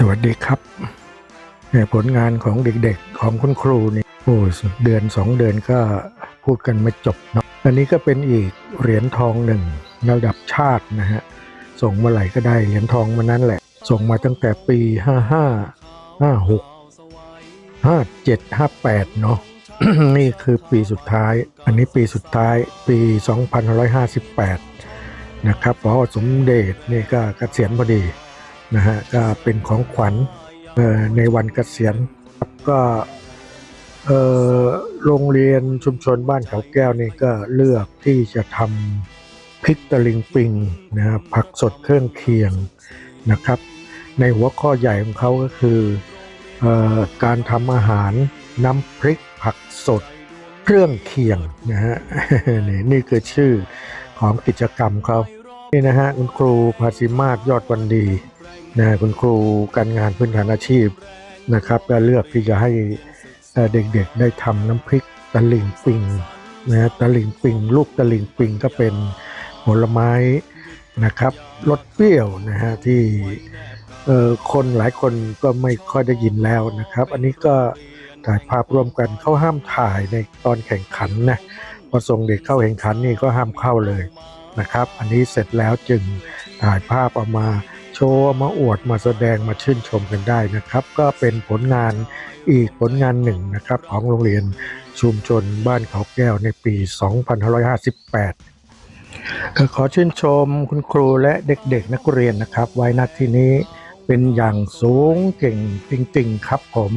สวัสดีครับผลงานของเด็กๆของคุณครูนี่โอ้เดือนสองเดือนก็พูดกันไม่จบเนาะอันนี้ก็เป็นอีกเหรียญทองหนึ่งระดับชาตินะฮะส่งมาไหร่ก็ได้เหรียญทองมานั้นแหละ ส่งมาตั้งแต่ปี 55 56 57 58 เนาะนี่คือปีสุดท้าย อันนี้ปีสุดท้ายปี 2558 นะครับเพราะสมเด็จนี่ก็เกษียณพอดี นะฮะก็เป็นของขวัญในวันเกษียณก็โรงเรียนชุมชนบ้านเขาแก้วนี่ก็เลือกที่จะทำพริกตะลิงปิงนะฮะผักสดเครื่องเคียงนะครับ ในหัวข้อใหญ่ของเขาก็คือออการทำอาหารน้ำพริกผักสดเครื่องเคียงนะฮะนี่นี่คือชื่อของกิจกรรมเขานี่นะฮะคุณครูภาสิมาศยอดวันดี นะคุณครูการงานพื้นฐานอาชีพนะครับก็เลือกที่จะให้เด็กๆได้ทำน้ำพริกตะลิงปิงนะตะลิงปิงลูกตะลิงปิงก็เป็นผลไม้นะครับรสเปรี้ยวนะฮะที่คนหลายคนก็ไม่ค่อยได้ยินแล้วนะครับ อันนี้ก็ถ่ายภาพรวมกันเขาห้ามถ่ายในตอนแข่งขันนะพอส่งเด็กเข้าแข่งขันนี่ก็ห้ามเข้าเลยนะครับ อันนี้เสร็จแล้วจึงถ่ายภาพเออกมา โชว์มาอวดมาแสดงมาชื่นชมกันได้นะครับ ก็เป็นผลงานอีกผลงานหนึ่งนะครับ ของโรงเรียนชุมชนบ้านเขาแก้วในปี 2558 ก็ขอชื่นชมคุณครูและเด็กๆนักเรียนนะครับ ไว้นัดที่นี้เป็นอย่างสูงเก่งจริงๆครับผม